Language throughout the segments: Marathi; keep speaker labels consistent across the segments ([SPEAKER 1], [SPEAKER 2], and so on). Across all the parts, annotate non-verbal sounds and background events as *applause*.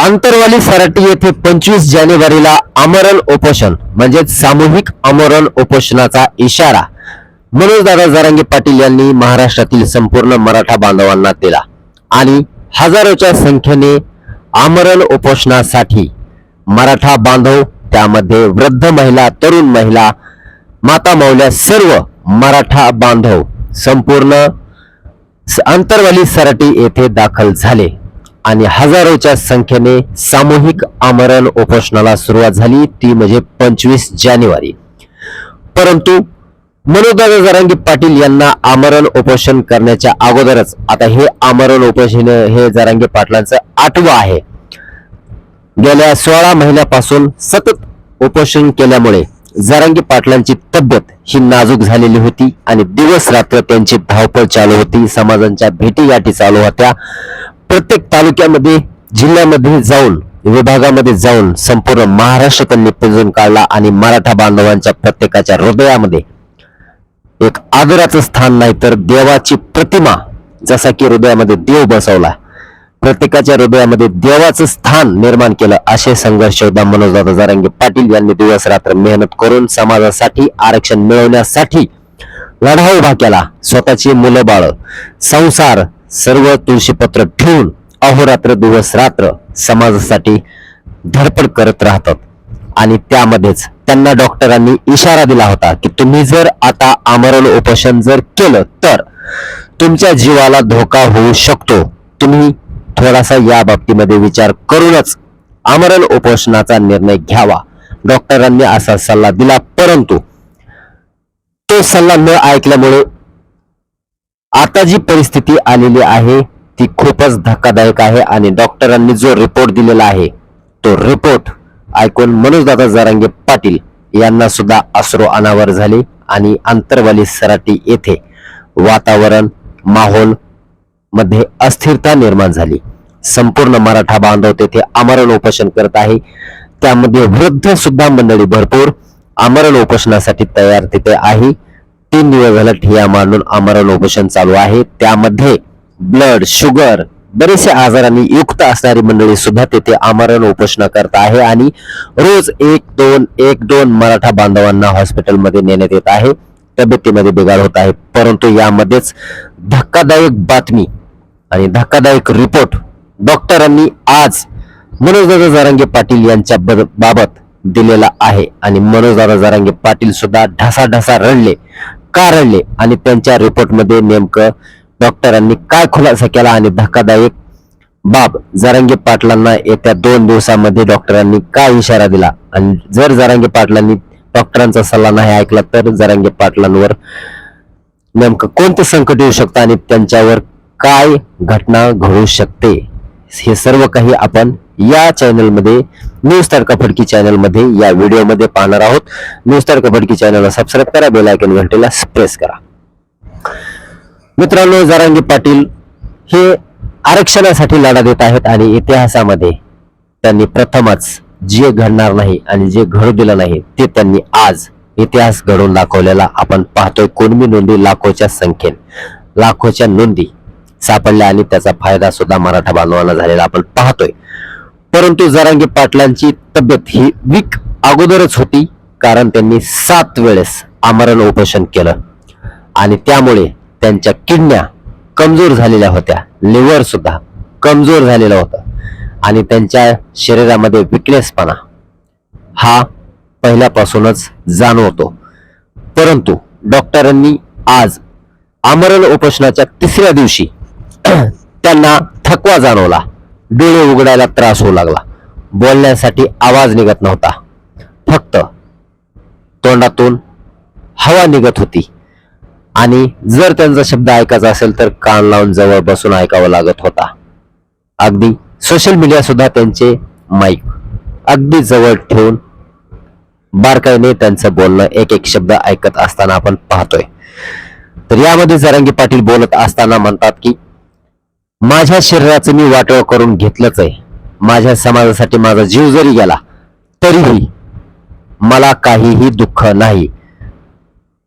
[SPEAKER 1] आंतरवाली सराटी येथे पंचवीस जानेवारीला आमरण उपोषण म्हणजेच सामूहिक आमरण उपोषणाचा इशारा. मनोजदादा जारंगे पाटील यांनी महाराष्ट्रातील संपूर्ण मराठा बांधवांना दिला. आणि हजारोच्या संख्येने आमरण उपोषणासाठी मराठा बांधव त्यामध्ये वृद्ध महिला तरुण महिला माता मावल्या सर्व मराठा बांधव संपूर्ण आंतरवाली सराटी येथे दाखल झाले. आणि हजारोच्या संख्येने सामूहिक आमरण उपोषणाला सुरुवात झाली. ती म्हणजे पंचवीस जानेवारी. परंतु मनोदादा जरांगे पाटील यांना आमरण उपोषण करण्याच्या अगोदरच आता हे आमरण उपोषण हे जरांगे पाटलांचं आठवं आहे. गेल्या सोळा महिन्यापासून सतत उपोषण केल्यामुळे जरांगी पाटलांची तब्येत ही नाजूक झालेली होती आणि दिवस रात्र त्यांची धावपळ चालू होती. समाजांच्या भेटीगाठी चालू होत्या. प्रत्येक तालुक्यामध्ये जिल्ह्यामध्ये जाऊन विभागामध्ये जाऊन संपूर्ण महाराष्ट्र त्यांनी पिंजून काढला आणि मराठा बांधवांच्या प्रत्येकाच्या हृदयामध्ये एक आदराचं स्थान नाही तर देवाची प्रतिमा जसा की हृदयामध्ये देव बसवला प्रत्येकाच्या हृदयामध्ये देवाचं स्थान निर्माण केलं असे संघर्ष योद्धा मनोजदादा जारंगे पाटील यांनी दिवस रात्र मेहनत करून समाजासाठी आरक्षण मिळवण्यासाठी लढा उभा केला. स्वतःची मुलं बाळ संसार सर्व तुळशीपत्र ठेवून अहोरात्र दिवस रात्र समाजासाठी धडपड करत राहतात. आणि त्यामध्येच त्यांना डॉक्टरांनी इशारा दिला होता की तुम्ही जर आता आमरण उपोषण जर केलं तर तुमच्या जीवाला धोका होऊ शकतो. तुम्ही थोडासा या बाबतीमध्ये विचार करूनच आमरण उपोषणाचा निर्णय घ्यावा. डॉक्टरांनी असा सल्ला दिला परंतु तो सल्ला न ऐकल्यामुळे आता जी परिस्थिती आलेली आहे ती खूपच धक्कादायक आहे आणि डॉक्टरांनी जो रिपोर्ट दिलेला आहे तो रिपोर्ट ऐकून मनोजदादा जरांगे पाटील यांना सुद्धा अश्रू अनावर झाले आणि आंतरवाली सराटी येथे वातावरण माहोलमध्ये अस्थिरता निर्माण झाली. संपूर्ण मराठा बांधव तेथे आमरण उपोषण करत आहे. त्यामध्ये वृद्ध सुद्धा मंडळी भरपूर आमरण उपोषणासाठी तयार तिथे आहे. तीन दिवस झालं ठिया मांडून आमरण उपोषण चालू आहे. त्यामध्ये ब्लड शुगर बरेचसे आजारांनी युक्त असणारी मंडळी सुद्धा तेथे आमरण उपोषण करत आहे आणि रोज एक दोन एक दोन मराठा बांधवांना हॉस्पिटलमध्ये नेण्यात येत आहे. तब्येतीमध्ये बिघाड होत आहे. परंतु यामध्येच धक्कादायक बातमी आणि धक्कादायक रिपोर्ट डॉक्टरांनी आज मनोजदादा जारांगे पाटील यांच्या बाबत दिलेला आहे. आणि मनोजदादा जारांगे पाटील सुद्धा ढासाढासा रडले. कारणले आणि त्यांच्या रिपोर्टमध्ये नेमकं डॉक्टरांनी काय खुलासा केला आणि धक्कादायक बाब जरांगे पाटलांना येत्या दोन दिवसामध्ये डॉक्टरांनी काय इशारा दिला? आणि जर जरांगे पाटलांनी डॉक्टरांचा सल्ला नाही ऐकला तर जरांगे पाटलांवर नेमकं कोणतं संकट येऊ शकतं आणि त्यांच्यावर काय घटना घडू शकते? हे सर्व काही आपण या चॅनलमध्ये न्यूज तडका फडकी चॅनलमध्ये या व्हिडिओमध्ये पाहणार आहोत. न्यूज तडका फडकी चॅनलला सबस्क्राईब करा बेलायकन घंटेला प्रेस करा. मित्रांनो जारांगी पाटील हे आरक्षणासाठी लढा देत आहेत आणि इतिहासामध्ये त्यांनी प्रथमच जे घडणार नाही आणि जे घडू दिलं नाही ते त्यांनी आज इतिहास घडवून दाखवलेला आपण पाहतोय. कुणबी नोंदी लाखोच्या संख्येन. लाखोच्या नोंदी सापडल्या आणि त्याचा फायदा सुद्धा मराठा बांधवांना झालेला आपण पाहतोय. परंतु जरांगी पाटलांची तब्येत ही वीक अगोदरच होती कारण त्यांनी सात वेळेस आमरण उपोषण केलं. आणि त्यामुळे त्यांच्या किडण्या कमजोर झालेल्या होत्या. लिव्हर सुद्धा कमजोर झालेला होता. आणि त्यांच्या शरीरामध्ये विकनेसपणा हा पहिल्यापासूनच जाणवतो. परंतु डॉक्टरांनी आज आमरण उपोषणाच्या तिसऱ्या दिवशी *clears throat* त्यांना थकवा जाणवला. डोळे उघडायला त्रास होऊ लागला. बोलण्यासाठी आवाज निघत नव्हता. फक्त तोंडातून हवा निघत होती. आणि जर त्यांचा शब्द ऐकायचा असेल तर कान लावून जवळ बसून ऐकावं लागत होता. अगदी सोशल मीडिया सुद्धा त्यांचे माईक अगदी जवळ ठेवून बारकाईने त्यांचं बोलणं एक एक शब्द ऐकत असताना आपण पाहतोय. तर यामध्ये जरांगी पाटील बोलत असताना म्हणतात की माझ्या शरीराचं मी वाटोळ करून घेतलंच आहे. माझ्या समाजासाठी माझा जीव जरी गेला तरीही मला काहीही दुःख नाही.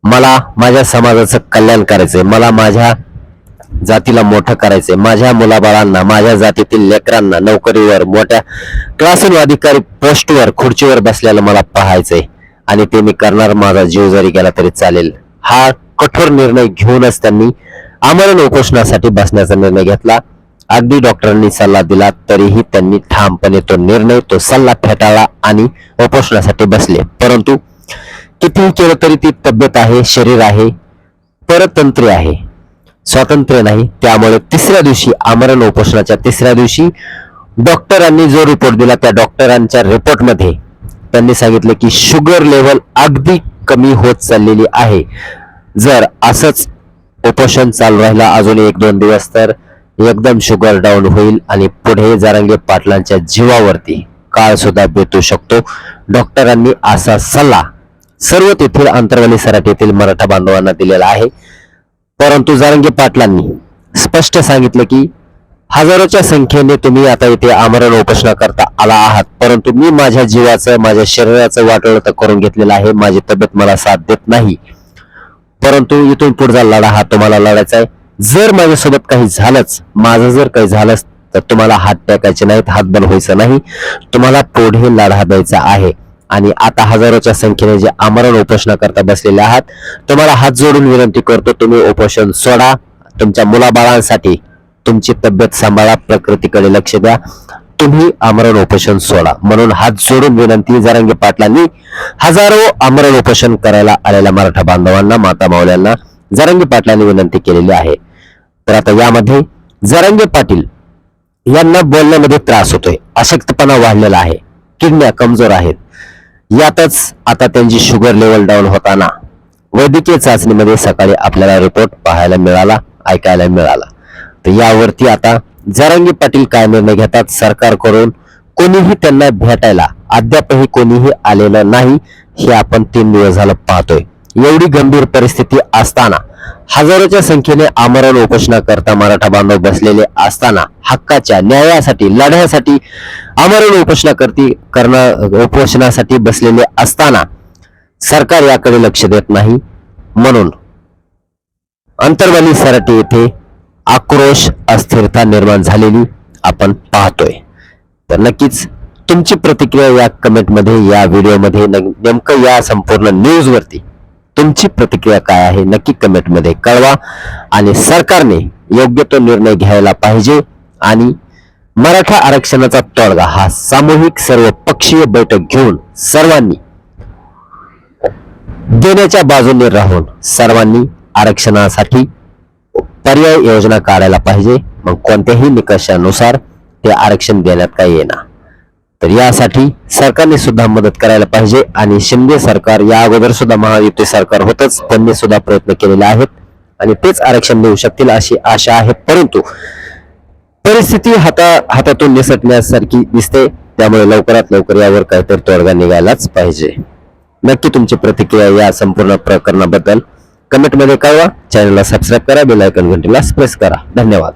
[SPEAKER 1] मला माझ्या समाजाचं कल्याण करायचंय. मला माझ्या जातीला मोठं करायचंय. माझ्या मुलाबाळांना माझ्या जातीतील लेकरांना नोकरीवर मोठ्या क्लासून अधिकारी पोस्टवर खुर्चीवर बसलेलं मला पाहायचंय. आणि ते मी करणार माझा जीव जरी गेला तरी चालेल. हा कठोर निर्णय घेऊनच त्यांनी आमरण उपोषणासाठी बसण्याचा निर्णय घेतला. अगदी डॉक्टरांनी सल्ला दिला तरीही त्यांनी ठामपणे तो निर्णय तो सल्ला फेटाळला आणि उपोषणासाठी बसले. परंतु कितीही केलं तरी ती तब्येत आहे शरीर आहे परतंत्र आहे. स्वातंत्र्य नाही. त्यामुळे तिसऱ्या दिवशी आमरण उपोषणाच्या तिसऱ्या दिवशी डॉक्टरांनी जो रिपोर्ट दिला त्या डॉक्टरांच्या रिपोर्टमध्ये त्यांनी सांगितलं की शुगर लेवल अगदी कमी होत चाललेली आहे. जर असंच उपोषण चालू राहिला. अजून एक दोन दिवस तर एकदम शुगर डाऊन होईल आणि पुढे जारंगे पाटलांच्या जीवावरती काळ सुद्धा बेतू शकतो. डॉक्टरांनी असा सल्ला सर्व तेथील अंतरवली सराट येथील मराठा बांधवांना दिलेला आहे. परंतु जारंगे पाटलांनी स्पष्ट सांगितलं की हजारोच्या संख्येने तुम्ही आता इथे आमरण उपोषणा करता आला आहात. परंतु मी माझ्या जीवाचं माझ्या शरीराचं वाटलं तर करून घेतलेलं आहे. माझी तब्येत मला साथ देत नाही. परंतु इथून पुढचा लढा हा तुम्हाला लढायचा आहे. जर माझ्यासोबत काही झालंच माझं जर काही झालंच तर तुम्हाला हात टाकायचे नाहीत हात व्हायचं नाही. तुम्हाला पुढे लढा द्यायचा आहे. आणि आता हजारोच्या संख्येने जे आमरण उपोषणा करता बसलेले आहात तुम्हाला हात जोडून विनंती करतो तुम्ही उपोषण सोडा. तुमच्या मुलाबाळांसाठी तुमची तब्येत सांभाळा प्रकृतीकडे लक्ष द्या. तुम्ही आमरण उपोषण सोडा. म्हणून हात जोडून विनंती जरांगे पाटलांनी हजारो आमरण उपोषण करायला आलेल्या मराठा बांधवांना माता मावल्यांना जरांगे पाटलांनी विनंती केलेली आहे. तर आता यामध्ये जरांगे पाटील यांना बोलण्यामध्ये त्रास होतोय अशक्तपणा वाढलेला आहे किडन्या कमजोर आहेत. यातच आता त्यांची शुगर लेवल डाऊन होताना वैद्यकीय चाचणीमध्ये सकाळी आपल्याला रिपोर्ट पाहायला मिळाला ऐकायला मिळाला. तर यावरती आता जरांगी पाटील काय निर्णय घेतात सरकारकडून? कोणीही त्यांना भेटायला अद्यापही कोणीही आलेलं नाही हे आपण तीन दिवस झालं पाहतोय. एवढी गंभीर परिस्थिती असताना हजारोच्या संख्येने आमरण उपोषणा करता मराठा बांधव बसलेले असताना हक्काच्या न्यायासाठी लढ्यासाठी आमरण उपोषणा करती करणं उपोषणासाठी बसलेले असताना सरकार याकडे लक्ष देत नाही. म्हणून अंतर्वाली सराटी येथे आक्रोश अस्थिरता निर्माण झालेली आपण पाहतोय. तर नक्कीच तुमची प्रतिक्रिया या कमेंटमध्ये या व्हिडिओमध्ये नेमकं या संपूर्ण न्यूजवरती तुमची प्रतिक्रिया काय आहे नक्की कमेंटमध्ये कळवा आणि सरकारने योग्य तो निर्णय घ्यायला पाहिजे आणि मराठा आरक्षणाचा तोडगा हा सामूहिक सर्व पक्षीय बैठक घेऊन सर्वांनी देण्याच्या बाजूने राहून सर्वांनी आरक्षणासाठी पर्याय योजना काढायला पाहिजे. मग कोणत्याही निकषानुसार ते आरक्षण देण्यात काही येणार. तर यासाठी सरकारने सुद्धा मदत करायला पाहिजे आणि शिंदे सरकार या अगोदर सुद्धा महायुती सरकार होतच. त्यांनी सुद्धा प्रयत्न केलेले आहेत आणि तेच आरक्षण देऊ शकतील अशी आशा आहे. परंतु परिस्थिती हाता हातातून निसटण्यासारखी दिसते. त्यामुळे लवकरात लवकर यावर काहीतरी तोडगा निघायलाच पाहिजे. नक्की तुमची प्रतिक्रिया या संपूर्ण प्रकरणाबद्दल कमेंटमध्ये कळवा. चॅनलला सबस्क्राईब करा बेल आयकॉन घंटीला प्रेस करा. धन्यवाद.